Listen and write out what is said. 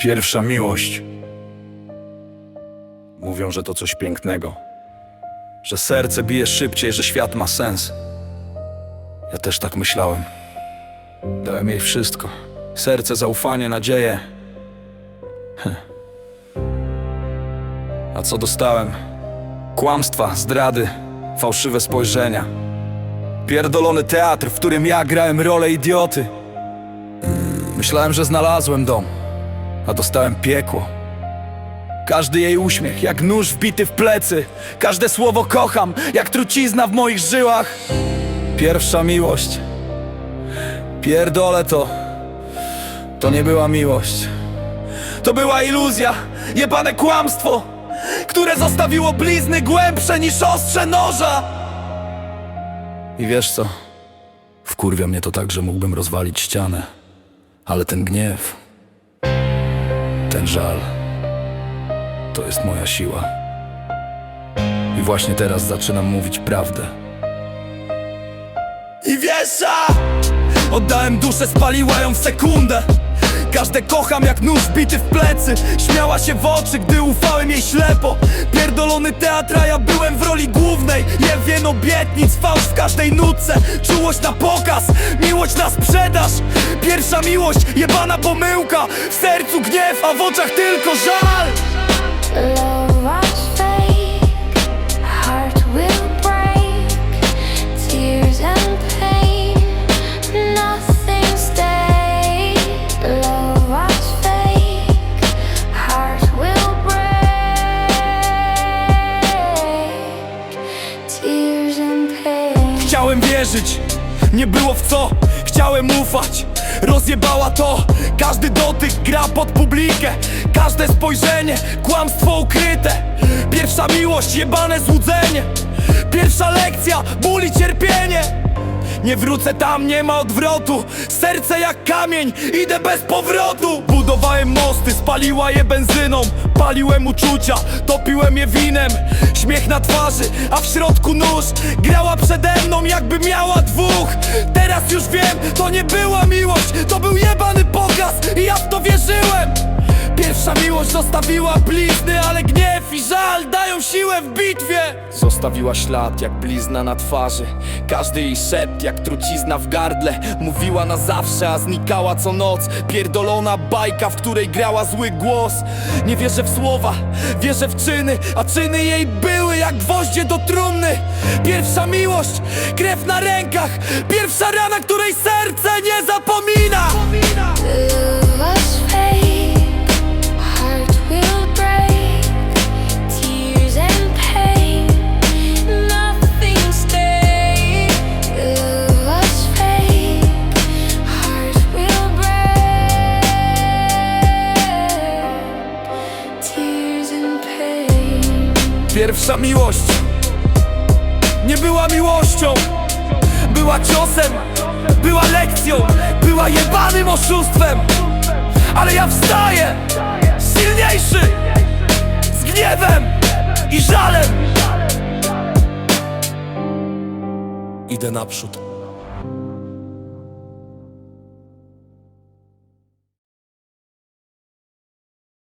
Pierwsza miłość. Mówią, że to coś pięknego. Że serce bije szybciej, że świat ma sens. Ja też tak myślałem. Dałem jej wszystko. Serce, zaufanie, nadzieję. A co dostałem? Kłamstwa, zdrady, fałszywe spojrzenia. Pierdolony teatr, w którym ja grałem rolę idioty. Myślałem, że znalazłem dom, a dostałem piekło. Każdy jej uśmiech, jak nóż wbity w plecy. Każde słowo kocham, jak trucizna w moich żyłach. Pierwsza miłość. Pierdolę to. To nie była miłość. To była iluzja, jebane kłamstwo, które zostawiło blizny głębsze niż ostrze noża. I wiesz co? Wkurwia mnie to tak, że mógłbym rozwalić ścianę. Ale ten gniew, ten żal, to jest moja siła. I właśnie teraz zaczynam mówić prawdę. I wiesz, oddałem duszę, spaliła ją w sekundę. Każde kocham jak nóż bity w plecy. Śmiała się w oczy, gdy ufałem jej ślepo. Pierdolony teatr, a ja byłem w roli głównej. Jewien obietnic, fałsz w każdej nutce. Czułość na pokaz, miłość na sprzedaż. Pierwsza miłość, jebana pomyłka. W sercu gniew, a w oczach tylko żal Chciałem wierzyć, nie było w co Chciałem ufać, rozjebała to. Każdy dotyk gra pod publikę. Każde spojrzenie, kłamstwo ukryte. Pierwsza miłość, jebane złudzenie. Pierwsza lekcja, ból i cierpienie. Nie wrócę tam, nie ma odwrotu. Serce jak kamień, idę bez powrotu. Budowałem mosty, spaliła je benzyną Paliłem uczucia, topiłem je winem. Śmiech na twarzy, a w środku nóż. Grała przede mną jakby miała dwóch. Teraz już wiem, to nie była miłość. To był jebany pokaz i ja w to wierzyłem. Pierwsza miłość zostawiła blizny, ale gniew i żal dają siłę w bitwie. Zostawiła ślad jak blizna na twarzy. Każdy jej szept jak trucizna w gardle. Mówiła na zawsze, a znikała co noc. Pierdolona bajka, w której grała zły głos. Nie wierzę w słowa, wierzę w czyny A czyny jej były jak gwoździe do trumny. Pierwsza miłość, krew na rękach. Pierwsza rana, której serce Pierwsza miłość nie była miłością, była ciosem, była lekcją, była jebanym oszustwem. Ale ja wstaję, silniejszy, z gniewem i żalem. Idę naprzód.